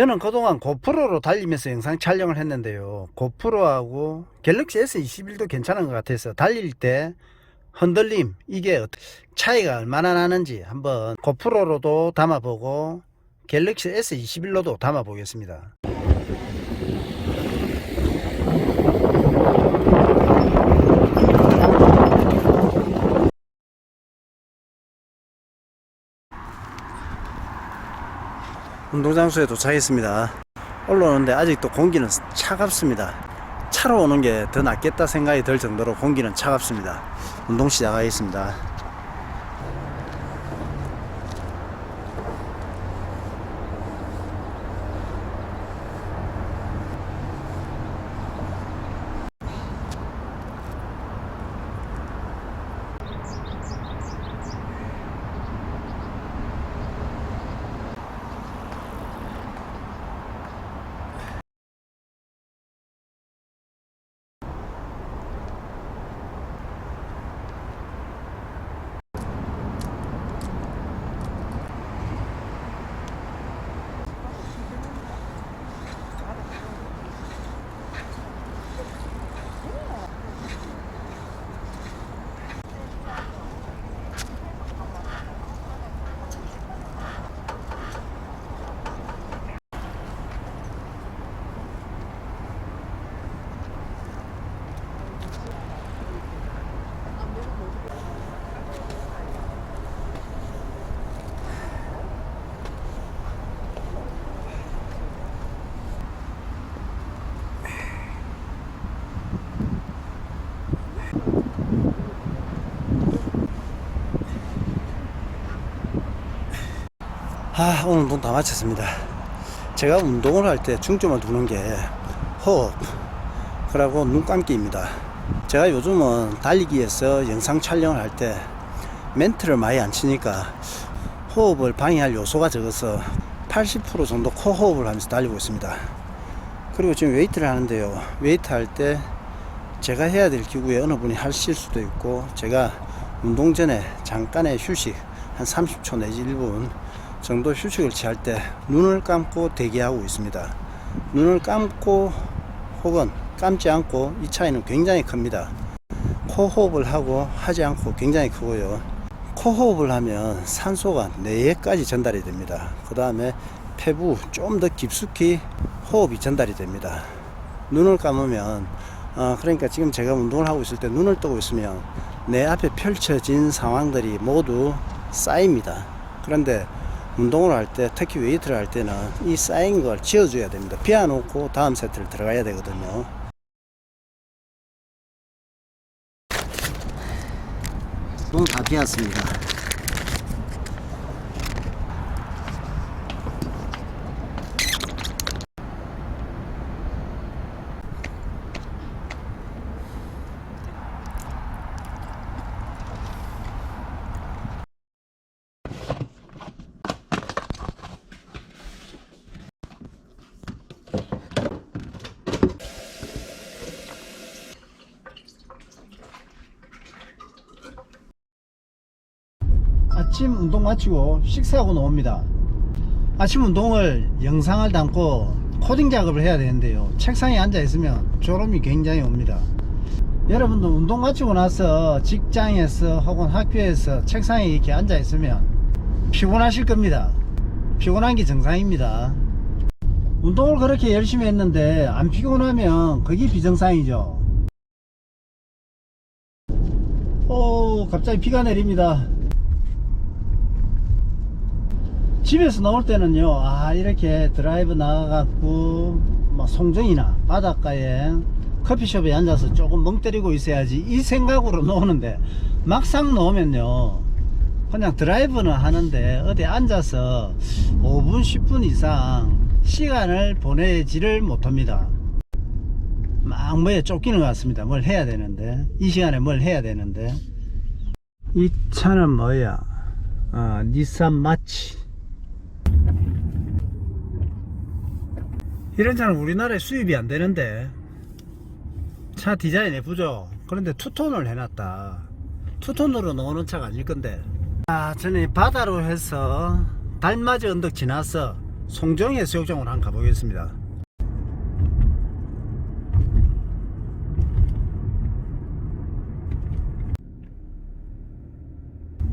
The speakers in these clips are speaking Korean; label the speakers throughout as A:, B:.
A: 저는 그동안 고프로로 달리면서 영상 촬영을 했는데요. 고프로하고 갤럭시 S21도 괜찮은 것 같아서 달릴 때 흔들림 이게 차이가 얼마나 나는지 한번 고프로로도 담아보고 갤럭시 S21로도 담아보겠습니다. 운동장소에 도착했습니다. 올라오는데 아직도 공기는 차갑습니다. 차로 오는 게 더 낫겠다 생각이 들 정도로 공기는 차갑습니다. 운동 시작하겠습니다. 아, 오늘 운동 다 마쳤습니다. 제가 운동을 할 때 중점을 두는 게 호흡, 그리고 눈 감기입니다. 제가 요즘은 달리기에서 영상 촬영을 할 때 멘트를 많이 안 치니까 호흡을 방해할 요소가 적어서 80% 정도 코호흡을 하면서 달리고 있습니다. 그리고 지금 웨이트를 하는데요. 웨이트 할 때 제가 해야 될 기구에 어느 분이 하실 수도 있고 제가 운동 전에 잠깐의 휴식 한 30초 내지 1분 정도 휴식을 취할 때 눈을 감고 대기하고 있습니다. 눈을 감고 혹은 감지 않고 이 차이는 굉장히 큽니다. 코 호흡을 하고 하지 않고 굉장히 크고요. 코 호흡을 하면 산소가 뇌에까지 전달이 됩니다. 그 다음에 폐부 좀 더 깊숙이 호흡이 전달이 됩니다. 눈을 감으면 어, 그러니까 지금 제가 운동을 하고 있을 때 눈을 뜨고 있으면 내 앞에 펼쳐진 상황들이 모두 쌓입니다. 그런데 운동을 할 때 특히 웨이트를 할 때는 이 쌓인 걸 지워줘야 됩니다. 비워놓고 다음 세트를 들어가야 되거든요. 몸다 비웠습니다. 아침 운동 마치고 식사하고 나옵니다. 아침 운동을 영상을 담고 코딩 작업을 해야 되는데요. 책상에 앉아 있으면 졸음이 굉장히 옵니다. 여러분도 운동 마치고 나서 직장에서 혹은 학교에서 책상에 이렇게 앉아 있으면 피곤하실 겁니다. 피곤한 게 정상입니다. 운동을 그렇게 열심히 했는데 안 피곤하면 그게 비정상이죠. 오, 갑자기 비가 내립니다. 집에서 나올 때는요, 아, 이렇게 드라이브 나가갖고, 뭐, 송정이나 바닷가에 커피숍에 앉아서 조금 멍 때리고 있어야지, 이 생각으로 노는데, 막상 놓으면요, 그냥 드라이브는 하는데, 어디 앉아서 5분, 10분 이상 시간을 보내지를 못합니다. 막 뭐에 쫓기는 것 같습니다. 뭘 해야 되는데, 이 시간에 뭘 해야 되는데. 이 차는 뭐야? 아, 닛산 마치. 이런 차는 우리나라에 수입이 안 되는데. 차 디자인 예쁘죠 그런데 투톤을 해놨다. 투톤으로 나오는 차가 아닐 건데. 아 저는 바다로 해서 달맞이 언덕 지나서 송정 해수욕장으로 한번 가보겠습니다.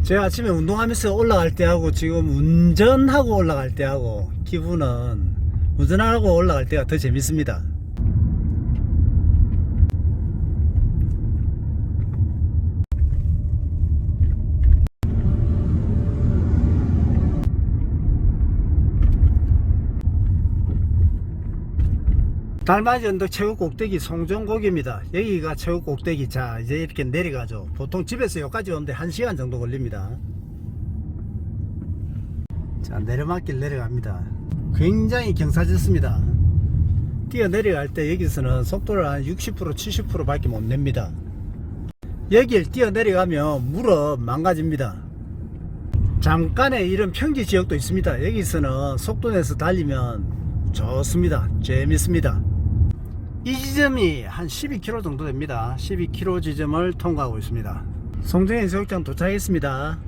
A: 제가 아침에 운동하면서 올라갈 때하고 지금 운전하고 올라갈 때하고 기분은 운전하고 올라갈 때가 더 재밌습니다. 달맞이 언덕 최고 꼭대기 송정곡입니다. 여기가 최고 꼭대기. 자, 이제 이렇게 내려가죠. 보통 집에서 여기까지 오는데 1시간 정도 걸립니다. 자, 내려막길 내려갑니다. 굉장히 경사졌습니다. 뛰어 내려갈 때 여기서는 속도를 한 60% 70% 밖에 못 냅니다. 여길 뛰어 내려가면 물어 망가집니다. 잠깐의 이런 평지 지역도 있습니다. 여기서는 속도 내서 달리면 좋습니다. 재밌습니다. 이 지점이 한 12km 정도 됩니다. 12km 지점을 통과하고 있습니다. 송정 해수욕장 도착했습니다.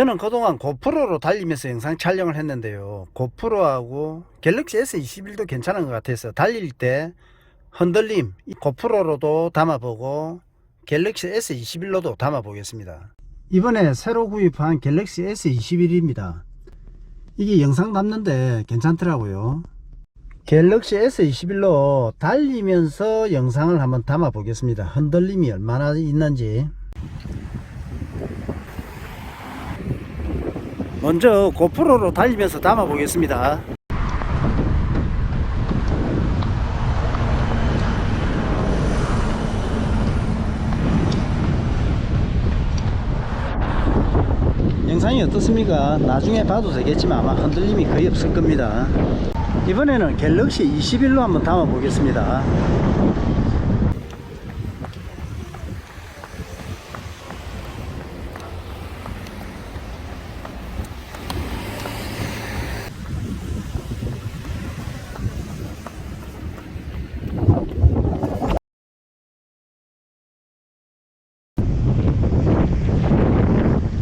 A: 저는 그동안 고프로로 달리면서 영상 촬영을 했는데요. 고프로하고 갤럭시 S21도 괜찮은 것 같아서 달릴 때 흔들림 이 고프로로도 담아보고 갤럭시 S21로도 담아보겠습니다. 이번에 새로 구입한 갤럭시 S21입니다. 이게 영상 담는데 괜찮더라고요. 갤럭시 S21로 달리면서 영상을 한번 담아 보겠습니다. 흔들림이 얼마나 있는지. 먼저 고프로로 달리면서 담아 보겠습니다. 영상이 어떻습니까? 나중에 봐도 되겠지만 아마 흔들림이 거의 없을 겁니다. 이번에는 갤럭시 21로 한번 담아 보겠습니다.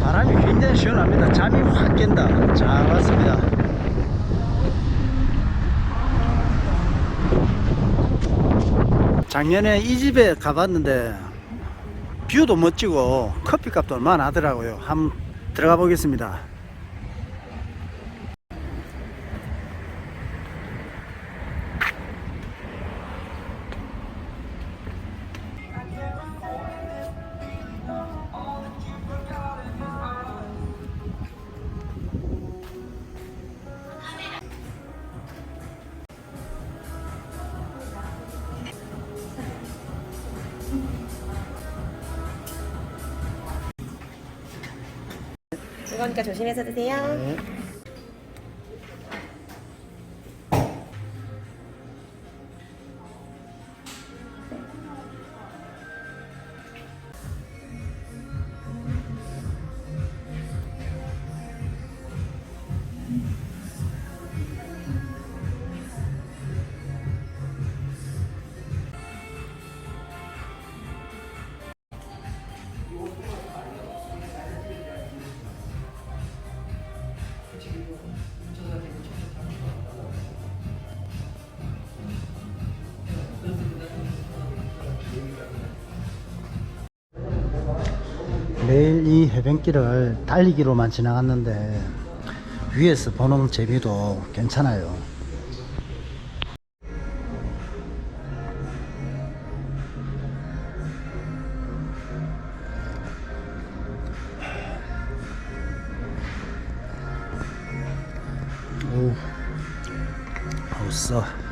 A: 바람이 굉장히 시원합니다. 잠이 확 깬다. 잘 왔습니다. 작년에 이 집에 가봤는데 뷰도 멋지고 커피값도 얼마나 하더라고요. 한번 들어가 보겠습니다.
B: 뜨거우니까 조심해서 드세요.
A: 매일 이 해변길을 달리기로만 지나갔는데 위에서 보는 재미도 괜찮아요. 오, 써.